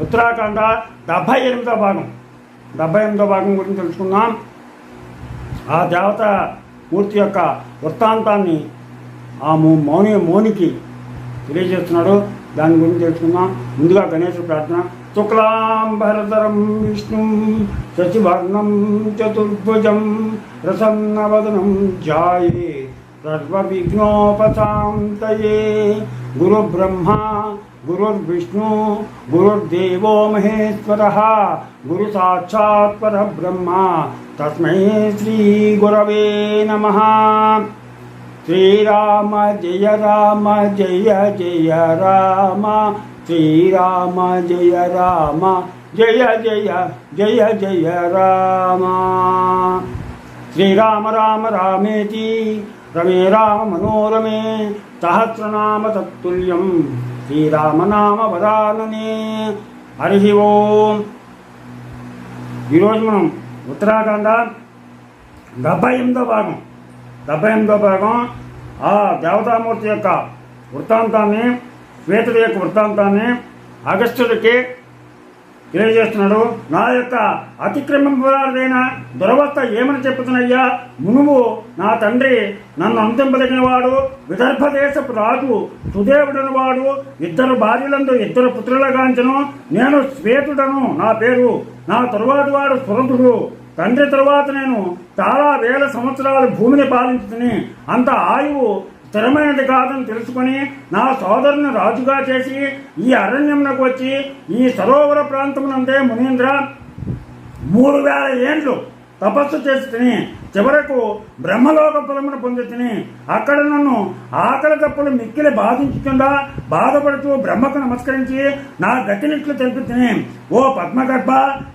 ఉత్తరాఖండ డెబ్భై ఎనిమిదో భాగం. డెబ్భై ఎనిమిదో భాగం గురించి తెలుసుకుందాం. ఆ దేవత మూర్తి యొక్క వృత్తాంతాన్ని ఆ మౌని మౌనికి తెలియజేస్తున్నాడు. దాని గురించి తెలుసుకుందాం. ముందుగా గణేష్ ప్రార్థన. శుక్లాంబరధరం విష్ణు శశివర్ణం చతుర్భుజం ప్రసన్నవదనం ధ్యాయే సర్వవిఘ్నోపశాంతయే గురుబ్రహ్మ गुरुर्विष्णु गुरुर्देवो ब्रह्म तस्म श्री गुरव नम। श्री श्रीराम, जय राम, जय जय राम। श्रीराम, जय राम, जय जय जय जय राम। श्री राम, रामेति। रमे राम मनोरमे सहस्रनाम तत्ल्यम సహస్రనామ హరి ఓం. ఈరోజు మనం ఉత్తరాఖండ డెబ్బై ఎనిమిదో భాగం డెబ్బై ఎనిమిదో భాగం ఆ దేవతామూర్తి యొక్క వృత్తాంతాన్ని శ్వేతుడి యొక్క వృత్తాంతాన్ని అగస్త్యుడికి తెలియజేస్తున్నాడు నా యొక్క అతిక్రమింపదైన దురవస్థ ఏమని చెప్పుతున్నయ్యా? మునువు నా తండ్రి నన్ను అంతింపదగిన వాడు విదర్భ దేశపు రాజు సుదేవుడని వాడు ఇద్దరు భార్యలందు ఇద్దరు పుత్రులగాంచను నేను శ్వేతుడను నా పేరు నా తరువాత వాడు సురతుడు తండ్రి తరువాత నేను చాలా వేల సంవత్సరాలు భూమిని పాలించుతుని అంత ఆయువు స్థిరమైనది కాదని తెలుసుకొని నా సోదరుని రాజుగా చేసి ఈ అరణ్యంలోకి వచ్చి ఈ సరోవర ప్రాంతం నుండే మునీంద్ర మూడు వేల ఏండ్లు తపస్సు చేసి తిని చివరకు బ్రహ్మలోక ఫలమును పొంది తిని అక్కడ నన్ను ఆకలి తప్పులు మిక్కిలి బాధించుకుండా బాధపడుతూ బ్రహ్మకు నమస్కరించి నా గతినిట్లు తెలిపి తిని ఓ పద్మగర్భ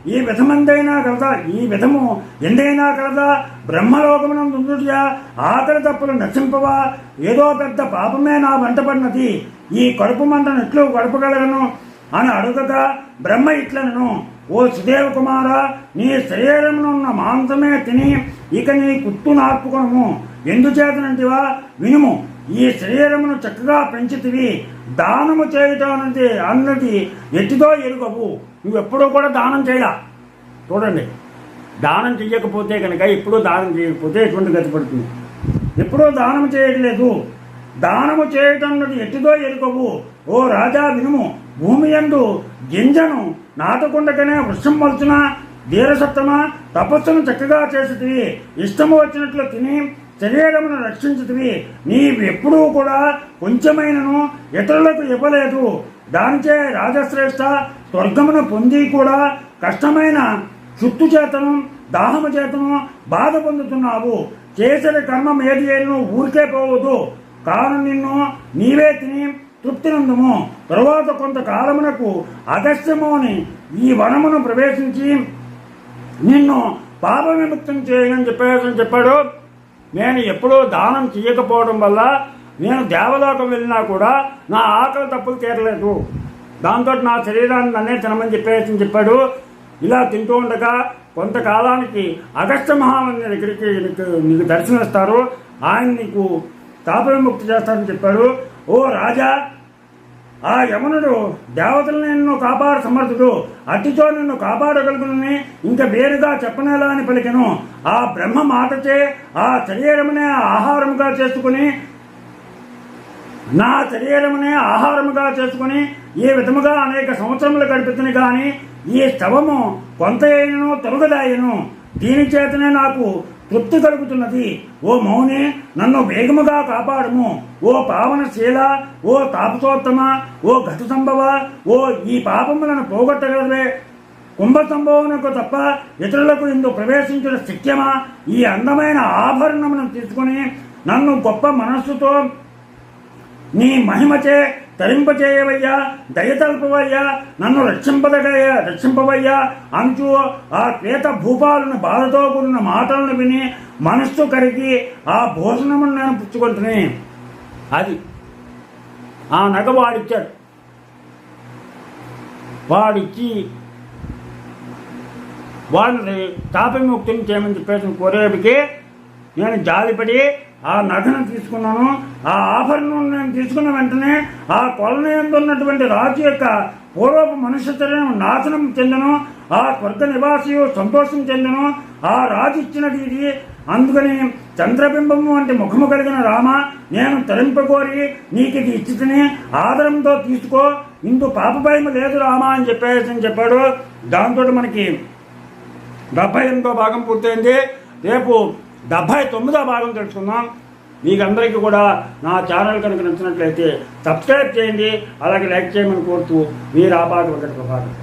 ఈ విధమందైనా కలదా ఈ విధము ఎందైనా కలదా బ్రహ్మలోకమునందు ఉండుటయా ఆకలి తప్పులు నశింపవా ఏదో పెద్ద పాపమే నా వంటపడినది ఈ కడుపు మంటను ఎట్లు గడపగలగను అని అడుగగా బ్రహ్మ ఇట్లను ఓ సుదేవ కుమార నీ శరీరమునున్న మాంసమే తిని ఇక నీ కుత్తు నార్పుకొనము. ఎందుచేతనంటివా? వినుము ఈ శరీరమును చక్కగా పెంచితివి. దానము చేయటం అన్నది అన్నది ఎట్టిదో ఎరుగవు. నువ్వెప్పుడూ కూడా దానం చేయలా చూడండి దానం చేయకపోతే కనుక ఎప్పుడూ దానం చేయకపోతే ఎటువంటి గతి పడుతుంది? ఎప్పుడూ దానం చేయట్లేదు. దానము చేయటం అన్నది ఎట్టిదో ఎరుకవు ఓ రాజా వినుము భూమి ఎందు గింజను నాటకుండగానే వృక్షం మలుచున ధీరసత్తమ తపస్సును చక్కగా చేసితివి. ఇష్టము వచ్చినట్లు తిని శరీరమును రక్షించుతివి. నీవు ఎప్పుడూ కూడా కొంచెమైనను ఇతరులకు ఇవ్వలేదు. దానిచే రాజశ్రేష్ఠ స్వర్గమును పొంది కూడా కష్టమైన చుట్టు చేతను దాహము చేతను బాధ పొందుతున్నావు. చేసిన కర్మం ఏది ఏను ఊరికే పోవద్దు. కాను నిన్ను నీవే తిని తృప్తినందుము. తరువాత కొంతకాలమునకు అగస్త్యము అని ఈ వనమును ప్రవేశించి నిన్ను పాప విముక్తం చేయనని చెప్పేసి చెప్పాడు. నేను ఎప్పుడూ దానం చేయకపోవడం వల్ల నేను దేవలోకం వెళ్ళినా కూడా నా ఆకలి తప్పులు తీరలేదు. దాంతో నా శరీరాన్ని నన్నే తినమని చెప్పేసి చెప్పాడు. ఇలా తింటూ ఉండగా కొంతకాలానికి అగస్త్య మహామంది దగ్గరికి నీకు నీకు దర్శనమిస్తారు. ఆయన నీకు తాప విముక్తి చేస్తారని చెప్పాడు. ఓ రాజా ఆ యమునుడు దేవతలు నిన్ను కాపాడు సమర్థుడు. అట్టితో నిన్ను కాపాడగలుగునని ఇంకా వేరుగా చెప్పనేలా అని పలికెను. ఆ బ్రహ్మ మాటచే ఆ శరీరమునే ఆహారముగా చేసుకుని నా శరీరమునే ఆహారముగా చేసుకుని ఈ విధముగా అనేక సంవత్సరములు గడిపితని కానీ ఈ శవము కొంత అయినను తొలగదాయను దీని చేతనే నాకు తృప్తి కలుగుతున్నది. ఓ మౌని నన్ను వేగముగా కాపాడుము. ఓ పావనశీల ఓ తాపసోత్తమ ఓ గత సంభవ ఓ ఈ పాపములను పోగొట్టగలవే. కుంభ సంభవనకు తప్ప ఇతరులకు ఇందు ప్రవేశించిన శక్యమా? ఈ అందమైన ఆభరణమును తీసుకుని నన్ను గొప్ప మనస్సుతో నీ మహిమచే తరింపచేయవయ్యా దయతల్పవయ్యా నన్ను రక్షింపదగయ్యా రక్షింపవయ్యా. అంటూ ఆ ప్రేత భూపాలను బాధతో కూడిన మాటలను విని మనస్సు కరిగి ఆ భోజనమును నేను పుచ్చుకుంటుని. అది ఆ నగ వాడిచ్చాడు వాడిచ్చి వాడిని తాపముక్తిని చేయమని చెప్పేసి కోరేపికి నేను జాలిపడి ఆ నగను తీసుకున్నాను ఆ ఆభరణం నేను తీసుకున్న వెంటనే ఆ కొలను ఉన్నటువంటి రాజు యొక్క పూర్వపు మనుష్యచర్యను నాశనం చెందను ఆ స్వర్గ నివాసియు సంతోషం చెందను ఆ రాజు ఇచ్చినది ఇది అందుకని చంద్రబింబము వంటి ముఖము కలిగిన రామ నేను తరింపకోరి నీకు ఇది ఇచ్చితిని ఆదరంతో తీసుకో ఇందు పాప భయం లేదు రామ అని చెప్పేసి అని చెప్పాడు. దాంతో మనకి డెబ్బై ఎనిమిదో భాగం పూర్తయింది. రేపు డెబ్బై తొమ్మిదో భాగం తెలుసుకుందాం. మీకు అందరికీ కూడా నా ఛానల్ కనుక నచ్చినట్లయితే సబ్స్క్రైబ్ చేయండి అలాగే లైక్ చేయమని కోరుతూ మీరు ఆపాటు ఒకటి ప్రభాకర్